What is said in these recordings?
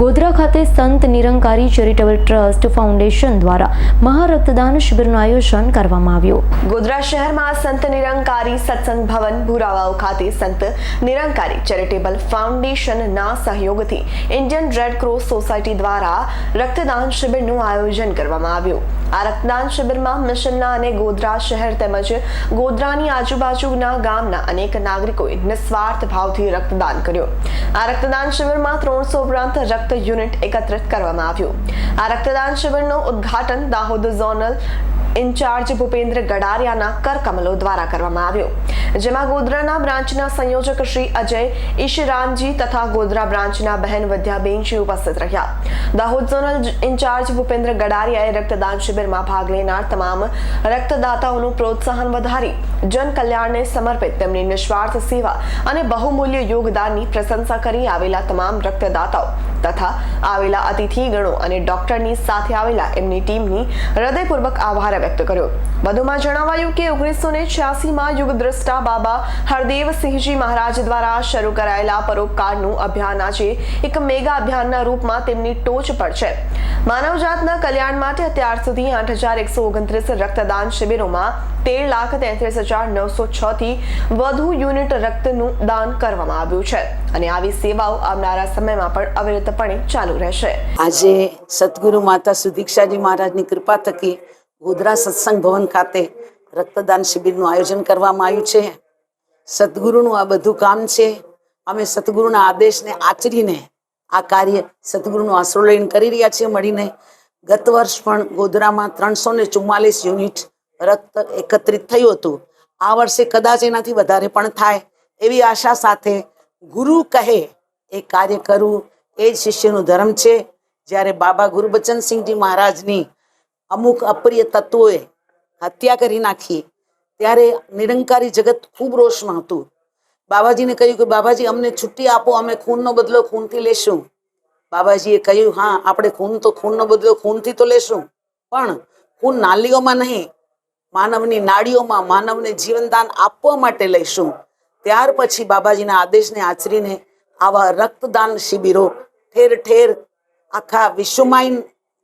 ગોધરા ખાતે સંત Nirankari charitable trust foundation દ્વારા મહારક્તદાન શિબિરનું આયોજન કરવામાં આવ્યું. ગોધરા શહેરમાં સંત નિરંકારી સત્સંગ ભવન ભુરાવાવ ખાતે સંત નિરંકારી ચેરિટેબલ ફાઉન્ડેશનના સહયોગથી ઇન્ડિયન રેડ ક્રોસ સોસાયટી દ્વારા રક્તદાન શિબિરનું આયોજન કરવામાં આવ્યું. આ રક્તદાન શિબિરમાં મિશનના અને ગોધરા શહેર તેમજ ગોધરાની આજુબાજુના ગામના અનેક નાગરિકોએ નિસ્વાર્થ ભાવથી રક્તદાન કર્યું. આ રક્તદાન શિબિરમાં ત્રણસો ઉપરાંત રક્ત યુનિટ એકત્રિત કરવામાં આવ્યું. આ રક્તદાન શિબિરનું ઉદ્ઘાટન દાહોદ ઝોનલ ઇન્ચાર્જ ભૂપેન્દ્ર ગડારિયાના કરકમલો દ્વારા કરવામાં આવ્યું. જેમાં ગોધરાના બ્રાન્ચના સંયોજક શ્રી અજય ઈશરાનજી તથા ગોધરા બ્રાન્ચના બહેન વિદ્યાબેનજી ઉપસ્થિત રહ્યા. દાહોદ ઝોનલ ઇન્ચાર્જ ભૂપેન્દ્ર ગડારિયાએ રક્તદાન શિબિરમાં ભાગ લેનાર તમામ રક્તદાતાઓનું પ્રોત્સાહન વધારી, જનકલ્યાણને સમર્પિત તેમની નિસ્વાર્થ સેવા અને બહુમૂલ્ય યોગદાનની પ્રશંસા કરી આવેલા તમામ રક્તદાતાઓ તથા આવેલા અતિથિગણો અને ડોક્ટરની સાથે આવેલા એમની ટીમની હૃદયપૂર્વક આભાર વ્યક્ત કર્યો. વધુમાં જણાવાયું કે ઓગણીસો ને છ્યાસીમાં યુગદ્રષ્ટા બાબા હરદેવસિંહજી મહારાજ દ્વારા શરૂ કરાયેલા પરોપકારનું અભિયાન આજે એક મેગા અભિયાનના રૂપમાં તેમની ટોચ પર છે. માનવજાતના કલ્યાણ માટે અત્યાર સુધી આઠ હજાર એકસો ઓગણત્રીસ રક્તદાન શિબિરોમાં તેર લાખ તેત્રીસ હજાર નવસો છ થી વધુ યુનિટ રક્તનું દાન કરવામાં આવ્યું છે અને આવી સેવાઓ આવનારા સમયમાં પણ અવિરતપણે ચાલુ રહેશે. આજે સદગુરુ માતા સુદીક્ષાજી મહારાજની કૃપા થકી ગોધરા સત્સંગ ભવન ખાતે રક્તદાન શિબિરનું આયોજન કરવામાં આવ્યું છે. સદગુરુનું આ બધું કામ છે. અમે સદગુરુના આદેશને આચરીને આ કાર્ય સદગુરુનો આશરો લઈને કરી રહ્યા છીએ મળીને. ગત વર્ષ પણ ગોધરામાં ત્રણસો ને ચુમ્માલીસ યુનિટ રક્ત એકત્રિત થયું હતું. આ વર્ષે કદાચ એનાથી વધારે પણ થાય એવી આશા સાથે ગુરુ કહે, એ કાર્ય કરવું એ જ શિષ્યનું ધર્મ છે. જ્યારે બાબા ગુરુબચનસિંહજી મહારાજની અમુક અપ્રિય તત્વોએ હત્યા કરી નાખી. ત્યારે નિરંકારી જગત ખૂબ રોષમાં હતું. બાબાજીને કહ્યું કે, બાબાજી, અમને છુટ્ટી આપો, અમે ખૂનનો બદલો ખૂનથી લેશું. બાબાજીએ કહ્યું, હા, આપણે ખૂન તો ખૂનનો બદલો ખૂનથી તો લેશું, પણ ખૂન નાલીઓમાં નહીં, માનવની નાડીઓમાં માનવને જીવનદાન આપવા માટે લઈશું. ત્યાર પછી બાબાજીના આદેશને આચરીને આવા રક્તદાન શિબિરો ઠેર ઠેર આખા વિશ્વમાં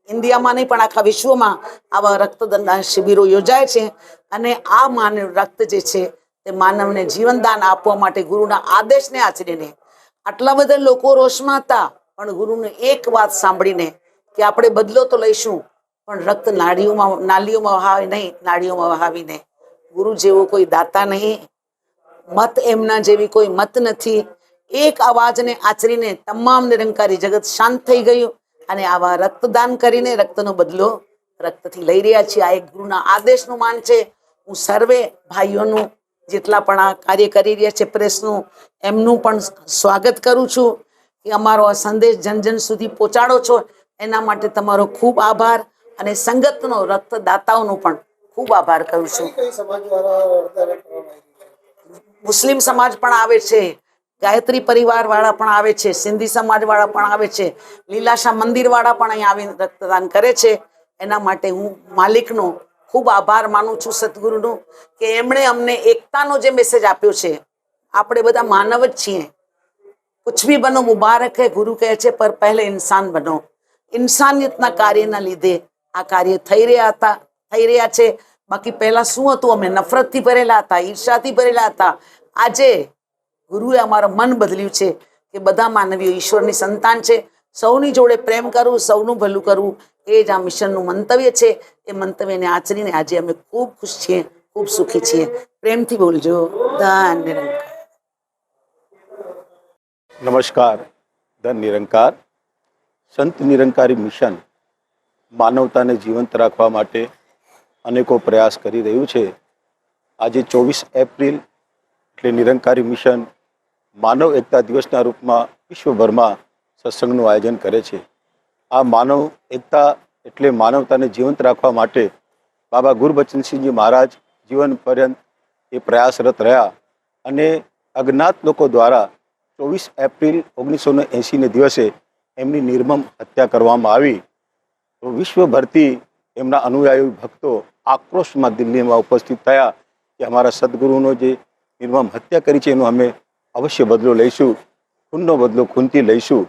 ઇન્ડિયામાં નહીં, પણ આખા વિશ્વમાં આવા રક્તદાન શિબિરો યોજાય છે. અને આ માનવ રક્ત જે છે, તે માનવને જીવનદાન આપવા માટે ગુરુના આદેશને આચરીને આટલા બધા લોકો રોષમાં હતા પણ ગુરુને એક વાત સાંભળીને કે આપણે બદલો તો લઈશું, પણ રક્ત નાળીઓમાં, નાલીઓમાં વહાવે નહીં, નાળીઓમાં વહાવીને. ગુરુ જેવો કોઈ દાતા નહીં, મત એમના જેવી કોઈ મત નથી. એક અવાજને આચરીને તમામ નિરંકારી જગત શાંત થઈ ગયું. અને આવા રક્તદાન કરીને રક્તનો બદલો રક્તથી લઈ રહ્યા છીએ. આ એક ગુરુના આદેશનું માન છે. હું સર્વે ભાઈઓનું જેટલા પણ આ કાર્ય કરી રહ્યા છે પ્રેસનું એમનું પણ સ્વાગત કરું છું કે અમારો આ સંદેશ જન જન સુધી પહોંચાડો છો. એના માટે તમારો ખૂબ આભાર અને સંગતનો રક્તદાતાઓનો પણ ખૂબ આભાર કરું છું. મુસ્લિમ સમાજ પણ આવે છે. ગાયત્રી પરિવાર વાળા પણ આવે છે, સિંધી સમાજ વાળા પણ આવે છે લીલાશા મંદિર વાળા પણ અહીંયા આવીને રક્તદાન કરે છે. એના માટે હું માલિકનો ખૂબ આભાર માનું છું સદગુરુનો કે એમણે અમને એકતાનો જે મેસેજ આપ્યો છે, આપણે બધા માનવ જ છીએ. કુછ ભી બનો મુબારક હે, ગુરુ કહે છે, પર પહેલે ઇન્સાન બનો. ઇન્સાનિયતના કાર્યના લીધે આ કાર્ય થઈ રહ્યા હતા, થઈ રહ્યા છે. બાકી પહેલા શું હતું? અમે નફરતથી ભરેલા હતા ઈર્ષાથી ભરેલા હતા. આજે ગુરુએ અમારું મન બદલ્યું છે કે બધા માનવીઓ ઈશ્વરની સંતાન છે. સૌની જોડે પ્રેમ કરવું, સૌનું ભલું કરવું, એ જ આ મિશનનું મંતવ્ય છે. એ મંતવ્યને આચરીને આજે અમે ખૂબ ખુશ છીએ, ખૂબ સુખી છીએ. પ્રેમથી બોલજો. ધન નિરંકાર. નમસ્કાર. ધન નિરંકાર. સંત નિરંકારી મિશન માનવતાને જીવંત રાખવા માટે અનેકો પ્રયાસ કરી રહ્યું છે. આજે ચોવીસ એપ્રિલ એટલે નિરંકારી મિશન માનવ એકતા દિવસના રૂપમાં વિશ્વભરમાં સત્સંગનું આયોજન કરે છે. આ માનવ એકતા એટલે માનવતાને જીવંત રાખવા માટે બાબા ગુરુબચનસિંહજી મહારાજ જીવન પર્યંત એ પ્રયાસરત રહ્યા અને અજ્ઞાત લોકો દ્વારા ચોવીસ એપ્રિલ ઓગણીસો ને એંસીને દિવસે એમની નિર્મમ હત્યા કરવામાં આવી. તો વિશ્વભરથી એમના અનુયાયી ભક્તો આક્રોશમાં દિલ્હીમાં ઉપસ્થિત થયા કે અમારા સદગુરુનો જે નિર્મમ હત્યા કરી છે એનું અમે અવશ્ય બદલો લઈશું, ખૂનનો બદલો ખૂનથી લઈશું.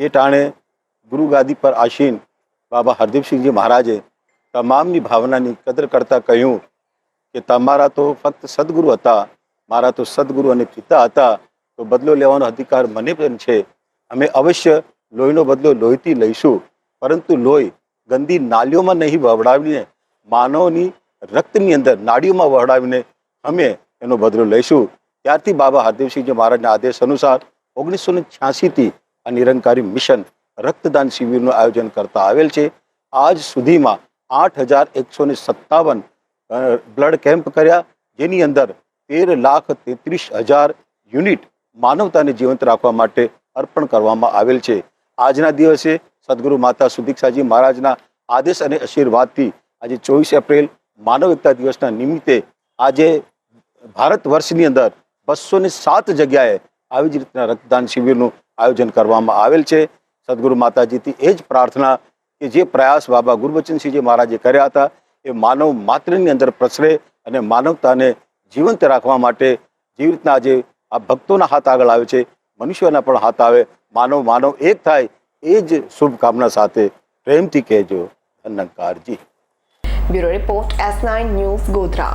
એ ટાણે ગુરુ ગાદી પર આશીન બાબા હરદીપસિંહજી મહારાજે તમામની ભાવનાની કદર કરતા કહ્યું કે તમારા તો ફક્ત સદગુરુ હતા, મારા તો સદગુરુ અને પિતા હતા, તો બદલો લેવાનો અધિકાર મને પણ છે. અમે અવશ્ય લોહીનો બદલો લોહીથી લઈશું, પરંતુ લોહી ગંદી નાલીઓમાં નહીં વવડાવીને, માનવની રક્તની અંદર નાડીઓમાં વવડાવીને અમે એનો બદલો લઈશું. ત્યારથી બાબા હરદેવસિંહજી મહારાજના આદેશ અનુસાર ઓગણીસો ને છ્યાસીથી આ નિરંકારી મિશન રક્તદાન શિબિરનું આયોજન કરતા આવેલ છે. આજ સુધીમાં આઠ હજાર એકસો ને સત્તાવન બ્લડ કેમ્પ કર્યા. જેની અંદર તેર લાખ તેત્રીસ હજાર યુનિટ માનવતાને જીવંત રાખવા માટે અર્પણ કરવામાં આવેલ છે. આજના દિવસે સદગુરુ માતા સુદીક્ષાજી મહારાજના આદેશ અને આશીર્વાદથી આજે ચોવીસ એપ્રિલ માનવ એકતા દિવસના નિમિત્તે આજે ભારત વર્ષની અંદર બસો ને સાત જગ્યાએ આવી જ રીતના રક્તદાન શિબિરનું આયોજન કરવામાં આવેલ છે. સદગુરુ માતાજીથી એ જ પ્રાર્થના કે જે પ્રયાસ બાબા ગુરુબચનસિંહજી મહારાજે કર્યા હતા, એ માનવ માત્રની અંદર પ્રસરે અને માનવતાને જીવંત રાખવા માટે જેવી રીતના આજે આ ભક્તોના હાથ આગળ આવે છે, મનુષ્યોના પણ હાથ આવે, માનવ માનવ એક થાય, એ જ શુભકામના સાથે પ્રેમથી કહેજો. ધનંકારજી bureau report S nine news Godhra.